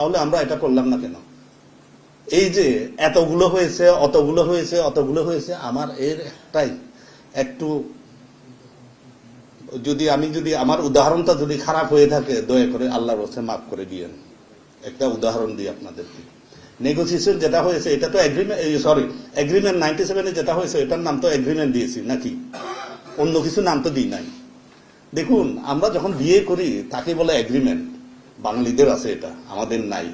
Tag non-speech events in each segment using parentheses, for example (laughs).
তাহলে আমরা এটা করলাম না কেন? এই যে এতগুলো হয়েছে, অতগুলো হয়েছে অতগুলো হয়েছে, আমার এর একটাই একটু যদি আমি যদি আমার উদাহরণটা যদি খারাপ হয়ে থাকে, দয়া করে আল্লাহর হচ্ছে মাফ করে দিয়েন। একটা উদাহরণ দিই আপনাদেরকে। নেগোসিয়েশন যেটা হয়েছে, এটা তো এগ্রিমেন্ট সরি এগ্রিমেন্ট নাইনটি সেভেনে যেটা হয়েছে, এটার নাম তো এগ্রিমেন্ট দিয়েছি নাকি? অন্য কিছু নাম তো দিই নাই। দেখুন, আমরা যখন বিয়ে করি, তাকে বলে এগ্রিমেন্ট বাঙালিদের আছে এটা আমাদের নাই।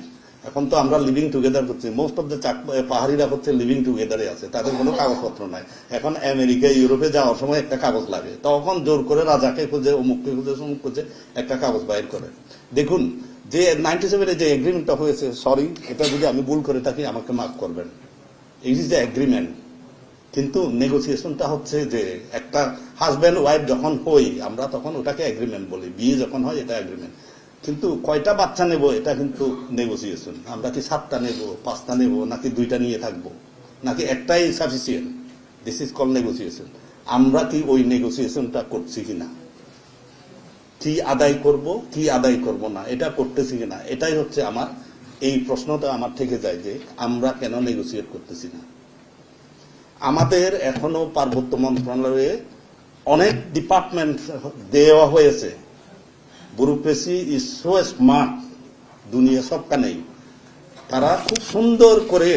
এখন তো আমরা লিভিং টুগেদার করছি। মোস্ট অফ দ্য পাহাড়িরা হচ্ছে লিভিং টুগেদারে আছে তাদের কোনো (laughs) কাগজপত্র নাই। এখন আমেরিকা ইউরোপে যাওয়ার সময় একটা কাগজ লাগে। তখন জোর করে রাজাকে খুঁজে অমুককে খুঁজে অমুক খুঁজে একটা কাগজ বাইর করে। দেখুন যে নাইনটি সেভেনে যে এগ্রিমেন্টটা হয়েছে সরি এটা যদি আমি ভুল করে থাকি আমাকে মাফ করবেন। ইট ইজ দ্য এগ্রিমেন্ট কিন্তু নেগোসিয়েশনটা হচ্ছে যে একটা হাজব্যান্ড ওয়াইফ যখন হই আমরা তখন ওটাকে এগ্রিমেন্ট বলি। বিয়ে যখন হয় এটা এগ্রিমেন্ট কিন্তু কয়টা বাচ্চা নেব, এটা কিন্তু নেগোসিয়েশন আমরা কি সাতটা নেব, পাঁচটা নেব, নাকি দুইটা নিয়ে থাকব? নাকি একটাই sufficient this is call negotiation আমরা কি ওই নেগোসিয়েশনটা করছি কিনা? কি আদায় করব, কি আদায় করব না? এটা করতেছি কিনা? এটাই হচ্ছে আমার, এই প্রশ্নটা আমার থেকে যায় যে আমরা কেন নেগোসিয়েট করতেছি না? আমাদের এখনও পার্বত্য মন্ত্রণালয়ে অনেক ডিপার্টমেন্ট দেওয়া হয়েছে। ব্যুরোক্রেসি ইজ সো স্মার্ট দুনিয়া সবখানেই তারা খুব সুন্দর করে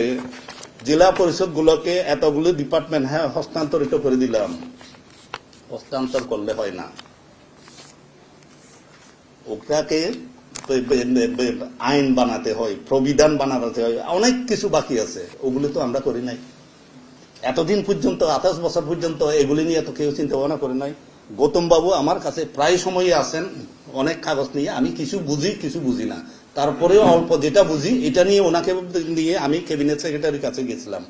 জেলা পরিষদগুলোকে এতগুলো ডিপার্টমেন্ট হ্যাঁ হস্তান্তরিত করে দিলাম। হস্তান্তর করলে হয় না। ওটাকে আইন বানাতে হয়, প্রবিধান বানাতে হয়, অনেক কিছু বাকি আছে। ওগুলো তো আমরা করি নাই। এতদিন পর্যন্ত, আঠাশ বছর পর্যন্ত এগুলি নিয়ে তো কেউ চিন্তা ভাবনা করে নাই। গৌতম বাবু আমার কাছে প্রায় সময়ই আসেন অনেক কাগজ নিয়ে, আমি কিছু বুঝি কিছু বুঝি না। তারপরেও অল্প যেটা বুঝি, এটা নিয়ে ওনাকে নিয়ে আমি ক্যাবিনেট সেক্রেটারির কাছে গেছিলাম।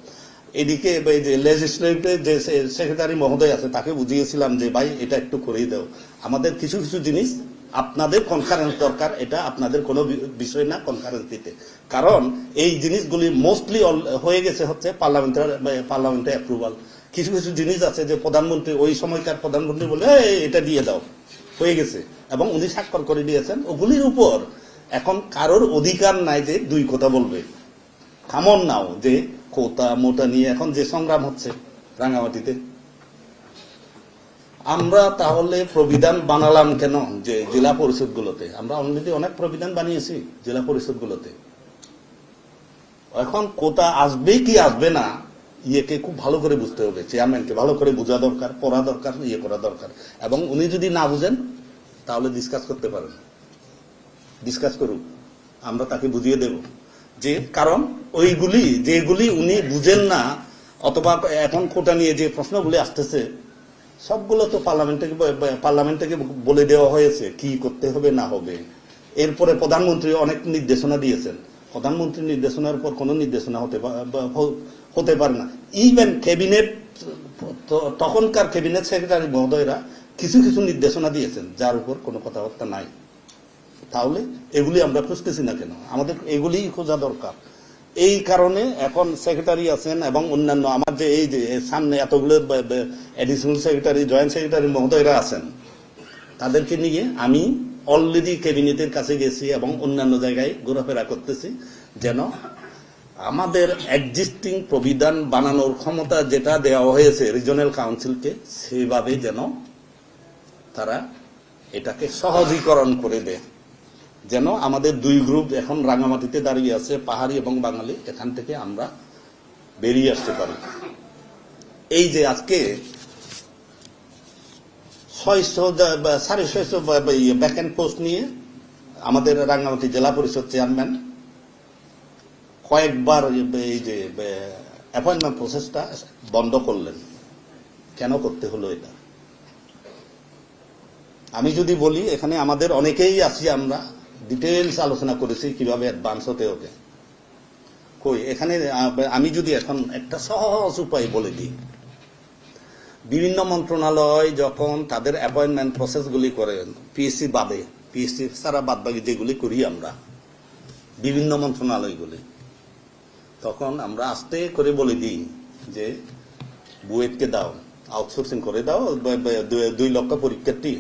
এদিকে যে লেজিসলেটিভ যে সেক্রেটারি মহোদয় আছে, তাকে বুঝিয়েছিলাম যে, ভাই, এটা একটু করেই দাও। আমাদের কিছু কিছু জিনিস আপনাদের কনফারেন্স দরকার, এটা আপনাদের কোনো বিষয় না কনফারেন্স দিতে। কারণ এই জিনিসগুলি মোস্টলি হয়ে গেছে হচ্ছে পার্লামেন্টের পার্লামেন্টের অ্যাপ্রুভাল কিছু কিছু জিনিস আছে যে প্রধানমন্ত্রী, ওই সময়কার প্রধানমন্ত্রী বলে এটা দিয়ে দাও। হয়ে গেছে। এবং উনি স্বাক্ষর করে দিয়েছেন ওগুলির উপর। এখন কারোর অধিকার নাই যে দুই কথা বলবে। খামন নাও যে কোতা মোটা নিয়ে এখন যে সংগ্রাম হচ্ছে রাঙামাটিতে। আমরা তাহলে প্রবিধান বানালাম কেন যে জেলা পরিষদগুলোতে? আমরা অলরেডি অনেক প্রবিধান বানিয়েছি জেলা পরিষদগুলোতে। এখন কোটা আসবে কি আসবে না ইয়েকে খুব ভালো করে বুঝতে হবে, চেয়ারম্যানকে ভালো করে বোঝা দরকার, পড়া দরকার ইয়ে করা দরকার। এবং উনি যদি না বুঝেন, তাহলে ডিসকাস করতে পারেন। ডিসকাস করুক আমরা তাকে বুঝিয়ে দেব যে, কারণ ওইগুলি, যেগুলি উনি বুঝেন না, অথবা এখন কোটা নিয়ে যে প্রশ্নগুলি আসতেছে, সবগুলো তো পার্লামেন্ট থেকে বলে দেওয়া হয়েছে, কি করতে হবে, না হবে। এরপরে প্রধানমন্ত্রী অনেক নির্দেশনা দিয়েছেন। প্রধানমন্ত্রীর নির্দেশনার উপর কোনো নির্দেশনা হতে হতে পারে না। ইভেন ক্যাবিনেট তখনকার ক্যাবিনেট সেক্রেটারি মহোদয়রা কিছু কিছু নির্দেশনা দিয়েছেন, যার উপর কোনো কথাবার্তা নাই। তাহলে এগুলি আমরা খুঁজতেছি না কেন? আমাদের এগুলি খোঁজা দরকার। এই কারণে এখন সেক্রেটারি আছেন এবং অন্যান্য আমার যে এই যে সামনে এতগুলো অ্যাডিশনাল সেক্রেটারি জয়েন্ট সেক্রেটারি মহোদয়রা আছেন, তাদেরকে নিয়ে আমি অলরেডি ক্যাবিনেটের কাছে গেছি এবং অন্যান্য জায়গায় ঘোরাফেরা করতেছি, যেন আমাদের এক্সিস্টিং প্রবিধান বানানোর ক্ষমতা যেটা দেওয়া হয়েছে রিজনাল কাউন্সিলকে সেভাবে যেন তারা এটাকে সহজীকরণ করে দেয়। যেন আমাদের দুই গ্রুপ এখন রাঙামাটিতে দাঁড়িয়ে আছে, পাহাড়ি এবং বাঙালি, এখান থেকে আমরা বেরিয়ে আসতে পারি। এই যে আজকে ছয়শো সাড়ে ছয়শো ব্যাকেন্ড পোস্ট নিয়ে আমাদের রাঙ্গামাটি জেলা পরিষদ চেয়ারম্যান কয়েকবার এই যে অ্যাপয়েন্টমেন্ট প্রসেসটা বন্ধ করলেন। কেন করতে হলো এটা? আমি যদি বলি, এখানে আমাদের অনেকেই আছি আমরা ডিটেলস আলোচনা করেছি কীভাবে অ্যাডভান্স হতে হবে। কই, এখানে আমি যদি এখন একটা সহজ উপায় বলে দিই বিভিন্ন মন্ত্রণালয় যখন তাদের অ্যাপয়েন্টমেন্ট প্রসেসগুলি করেন পিএসসি বাদে পিএসসি ছাড়া বাদ বাকি যেগুলি করি আমরা, বিভিন্ন মন্ত্রণালয়গুলি তখন আমরা আস্তে করে বলে দিই যে, বুয়েটকে দাও আউটসোর্সিং করে দাও দুই লক্ষ পরীক্ষার্থী,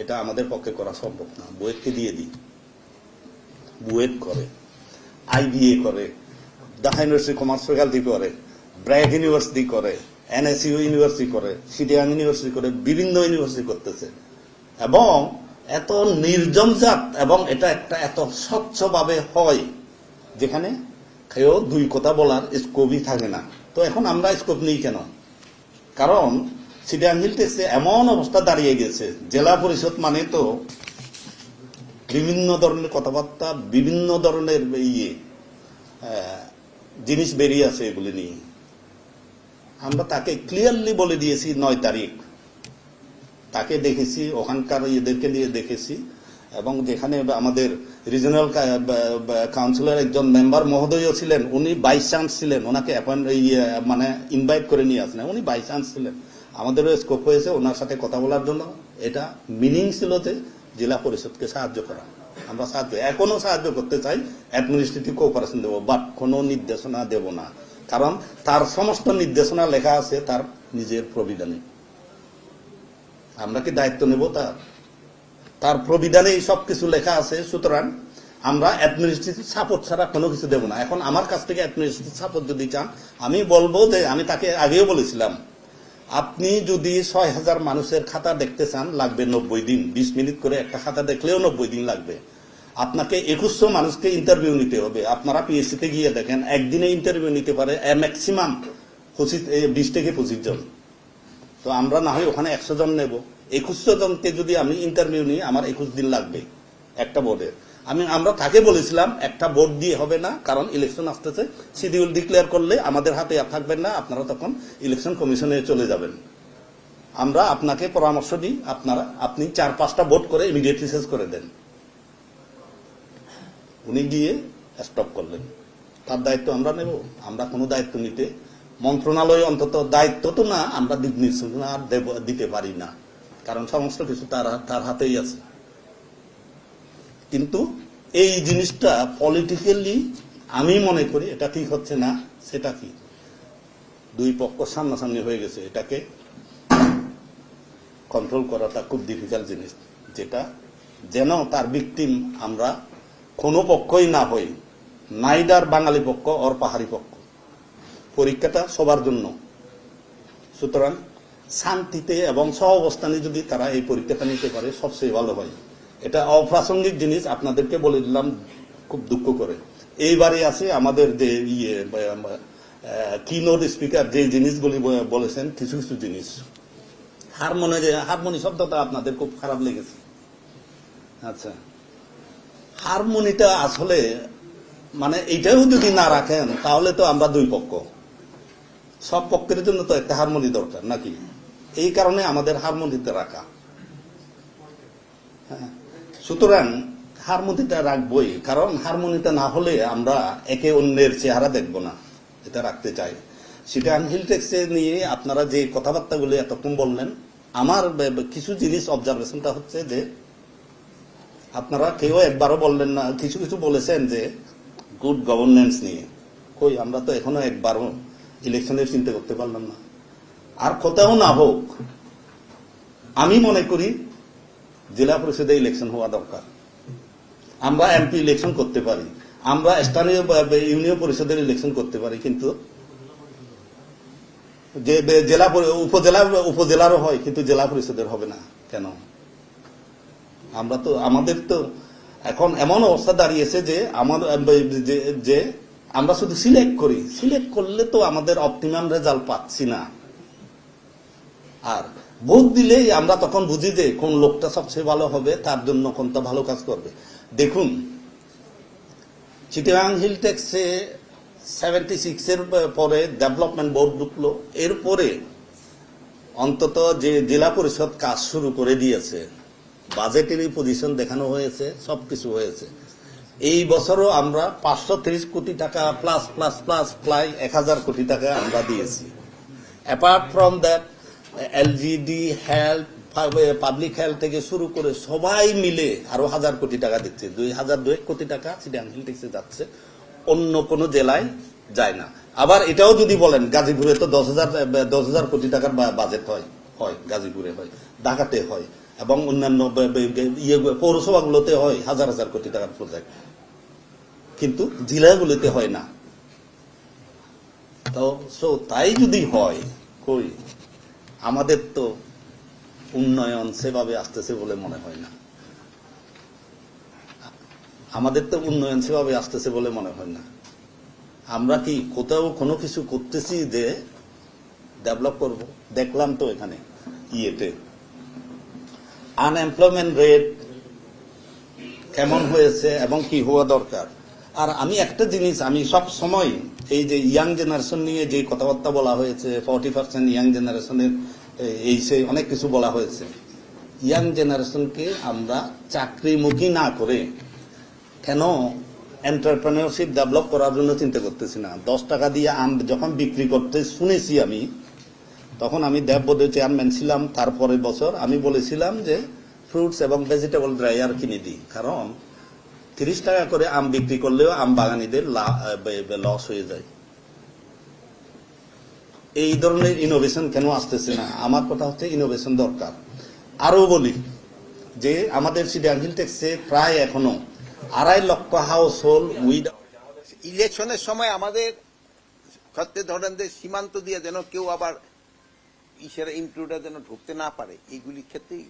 এটা আমাদের পক্ষে করা সম্ভব না। বুয়েটকে দিয়ে দিই। বুয়েট করে আইবিএ করে ঢাকা ইউনিভার্সিটি কমার্স ফ্যাকাল্টি করে ব্র্যাক ইউনিভার্সিটি করে এনএসইউ ইউনিভার্সিটি করে সিটিয়াং ইউনিভার্সিটি করে, বিভিন্ন ইউনিভার্সিটি করতেছে। এবং এত নির্জনজাত এবং এটা একটা এত স্বচ্ছভাবে হয়, যেখানে কেউ দুই কথা বলার স্কোপই থাকে না। তো এখন আমরা স্কোপ নিই কেন? কারণ সিটিয়াং হিল টেক্সে এমন অবস্থা দাঁড়িয়ে গেছে, জেলা পরিষদ মানে তো বিভিন্ন ধরনের কথাবার্তা, বিভিন্ন ধরনের ইয়ে জিনিস বেরিয়ে আছে এগুলি নিয়ে। আমরা তাকে ক্লিয়ারলি বলে দিয়েছি নয় তারিখ। তাকে দেখেছি, ওখানকার ইয়েদেরকে নিয়ে দেখেছি এবং যেখানে আমাদের রিজনাল কাউন্সিলর একজন মেম্বার মহোদয়ও ছিলেন, উনি বাই চান্স ছিলেন। ওনাকে অ্যাপয়েন্ট মানে ইনভাইট করে নিয়ে আসলেন। উনি বাই চান্স ছিলেন। আমাদেরও স্কোপ হয়েছে ওনার সাথে কথা বলার জন্য। এটা মিনিং ছিল যে জেলা পরিষদকে সাহায্য করা। আমরা সাহায্য এখনও সাহায্য করতে চাই অ্যাডমিনিস্ট্রেটিভ কোঅপারেশন দেবো বাট কোনো নির্দেশনা দেব না। কারণ তার সমস্ত নির্দেশনা লেখা আছে তার নিজের প্রবিধানে। আমরা কি দায়িত্ব নেব তার? তার প্রবিধানেই সবকিছু লেখা আছে, সুতরাং আমরা অ্যাডমিনিস্ট্রেটিভ সাপোর্ট ছাড়া কোনো কিছু দেব না। এখন আমার কাছ থেকে অ্যাডমিনিস্ট্রেটিভ সাপোর্ট যদি চান, আমি বলব যে আমি তাকে আগেও বলেছিলাম, আপনি যদি ছয় হাজার মানুষের খাতা দেখতে চান, লাগবে নব্বই দিন। বিশ মিনিট করে একটা খাতা দেখলেও নব্বই দিন লাগবে। আপনাকে একুশশো মানুষকে ইন্টারভিউ নিতে হবে। আপনারা পিএসসিতে গিয়ে দেখেন, একদিনে ইন্টারভিউ নিতে পারে ম্যাক্সিমাম পঁচিশ বিশ থেকে পঁচিশ জন। তো আমরা না হয় ওখানে একশো জন নেব। একুশশো জনকে যদি আমি ইন্টারভিউ নিই, আমার একুশ দিন লাগবে একটা বোর্ডের আমি, আমরা তাকে বলেছিলাম, একটা বোর্ড দিয়ে হবে না, কারণ ইলেকশন আসতেছে শিডিউল ডিক্লেয়ার করলে আমাদের হাতে আর থাকবেন না, আপনারা তখন ইলেকশন কমিশনে চলে যাবেন। আমরা আপনাকে পরামর্শ দিই, আপনারা, আপনি চার পাঁচটা ভোট করে ইমিডিয়েটলি শেষ করে দেন। উনি গিয়ে স্টপ করলেন। তার দায়িত্ব আমরা নেব, আমরা কোনো দায়িত্ব নিতে, মন্ত্রণালয় অন্তত দায়িত্ব তো না, আমরা দিক নির্দেশনা আর দিতে পারি না। কারণ সমস্ত কিছু তার তার হাতেই আছে। কিন্তু এই জিনিসটা পলিটিক্যালি আমি মনে করি এটা ঠিক হচ্ছে না, সেটা কি? দুই পক্ষ সামনাসামনি হয়ে গেছে, এটাকে কন্ট্রোল করাটা খুব ডিফিকাল্ট জিনিস, যেটা যেন তার ভিকটিম আমরা কোনো পক্ষই না হই নাইডার বাঙালি পক্ষ, অর পাহাড়ি পক্ষ। পরীক্ষাটা সবার জন্য। সুতরাং শান্তিতে এবং সহ অবস্থানে যদি তারা এই পরীক্ষাটা নিতে পারে, সবচেয়ে ভালো হয়। এটা অপ্রাসঙ্গিক জিনিস, আপনাদেরকে বলে দিলাম, খুব দুঃখ করে। এইবারে আছে আমাদের যে ইয়ে কিনোট স্পিকার যে জিনিসগুলি বলেছেন, কিছু কিছু জিনিস। হারমোনি হারমোনি শব্দটা আপনাদের খুব খারাপ লেগেছে। আচ্ছা। হারমোনিটা আসলে মানে এইটাও যদি না রাখেন, তাহলে তো আমরা দুই পক্ষ। সব পক্ষের জন্য তো একটা হারমোনি দরকার, নাকি? এই কারণে আমাদের হারমোনিতে রাখা। হ্যাঁ। সুতরাং হারমোনিটা রাখবই, কারণ হারমোনিটা না হলে আমরা একে অন্যের চেহারা দেখব না, এটা রাখতে চাই। সেটা আনহিল টেক্সে নিয়ে আপনারা যে কথাবার্তাগুলি এতক্ষণ বললেন, আমার কিছু জিনিস অবজারভেশনটা হচ্ছে যে আপনারা কেউ একবারও বললেন না, কিছু কিছু বলেছেন যে গুড গভর্নেন্স নিয়ে। কই, আমরা তো এখনও একবারও ইলেকশনের চিন্তা করতে পারলাম না। আর কোথাও না হোক, আমি মনে করি জেলা পরিষদে ইলেকশন হওয়া দরকার। আমরা এমপি ইলেকশন করতে পারি, আমরা স্থানীয় ইউনিয়ন পরিষদের ইলেকশন করতে পারি, কিন্তু যে জেলা উপজেলা, উপজেলারও হয়, কিন্তু জেলা পরিষদের হবে না। কেন? আমরা তো, আমাদের তো এখন এমন অবস্থা দাঁড়িয়েছে যে আমাদের যে- আমরা শুধু সিলেক্ট করি। সিলেক্ট করলে তো আমাদের অপটিমাম রেজাল্ট পাচ্ছি না। আর ভোট দিলেই আমরা তখন বুঝি যে কোন লোকটা সবচেয়ে ভালো হবে, তার জন্য কোনটা ভালো কাজ করবে। দেখুন চিটিয়াং হিল ট্যাক্সে সেভেন্টি সিক্সের পরে ডেভেলপমেন্ট বোর্ড ঢুকলো। এরপরে অন্তত যে জেলা পরিষদ কাজ শুরু করে দিয়েছে। বাজেটেরই পজিশন দেখানো হয়েছে সবকিছু হয়েছে। এই বছরও আমরা পাঁচশো ত্রিশ কোটি টাকা প্লাস প্লাস প্লাস প্রায় এক হাজার কোটি টাকা আমরা দিয়েছি। Apart from that LGD health public health থেকে শুরু করে সবাই মিলে আরও হাজার কোটি টাকা দিচ্ছে। দুই হাজার দুই কোটি টাকা সিডিয়ান হিল ট্যাক্সে যাচ্ছে, অন্য কোনো জেলায় যায় না। আবার এটাও যদি বলেন, গাজীপুরে তো দশ হাজার দশ হাজার কোটি টাকার বাজেট হয় হয়, গাজীপুরে হয়, ঢাকাতে হয়। এবং অন্যান্য ইয়ে পৌরসভাগুলোতে হয়, হাজার হাজার কোটি টাকার প্রজেক্ট কিন্তু জেলাগুলিতে হয় না। তো সো তাই যদি হয়, কই? আমাদের তো উন্নয়ন সেভাবে আসতেছে বলে মনে হয় না। আমাদের তো উন্নয়ন সেভাবে আসতেছে বলে মনে হয় না। আমরা কি কোথাও কোনো কিছু করতেছি যে ডেভেলপ করব? দেখলাম তো এখানে, ইয়েতে। আনএমপ্লয়মেন্ট রেট কেমন হয়েছে এবং কি হওয়া দরকার? আর আমি একটা জিনিস, আমি সব সময় এই যে ইয়াং জেনারেশন নিয়ে যে কথাবার্তা বলা হয়েছে ফর্টি পার্সেন্ট ইয়াং জেনারেশনের এই সেই অনেক কিছু বলা হয়েছে। ইয়াং জেনারেশনকে আমরা চাকরিমুখী না করে কেন এন্টারপ্রেনারশিপ ডেভেলপ করার জন্য চিন্তা করতেছি না? দশ টাকা দিয়ে আম যখন বিক্রি করতে শুনেছি আমি তখন আমি দেববোধের চেয়ারম্যান ছিলাম তারপরের বছর। আমি বলেছিলাম যে ফ্রুটস এবং ভেজিটেবল ড্রায়ার কিনে দিই। কারণ তিরিশ টাকা করে আম বিক্রি করলেও আম বাগানীদের লস হয়ে যায়। এই ধরনের ইনোভেশন কেন আসতেছে না? আমার কথা হচ্ছে ইনোভেশন দরকার। আরও বলি যে আমাদের সিডিয়ান টেক্সে প্রায় এখনও আড়াই লক্ষ হাউস হোল্ড উইড ইলেকশনের সময় আমাদের ধরেন যে সীমান্ত দিয়ে যেন কেউ আবার ইসের ইনক্লুডার যেন ঢুকতে না পারে এইগুলির ক্ষেত্রেই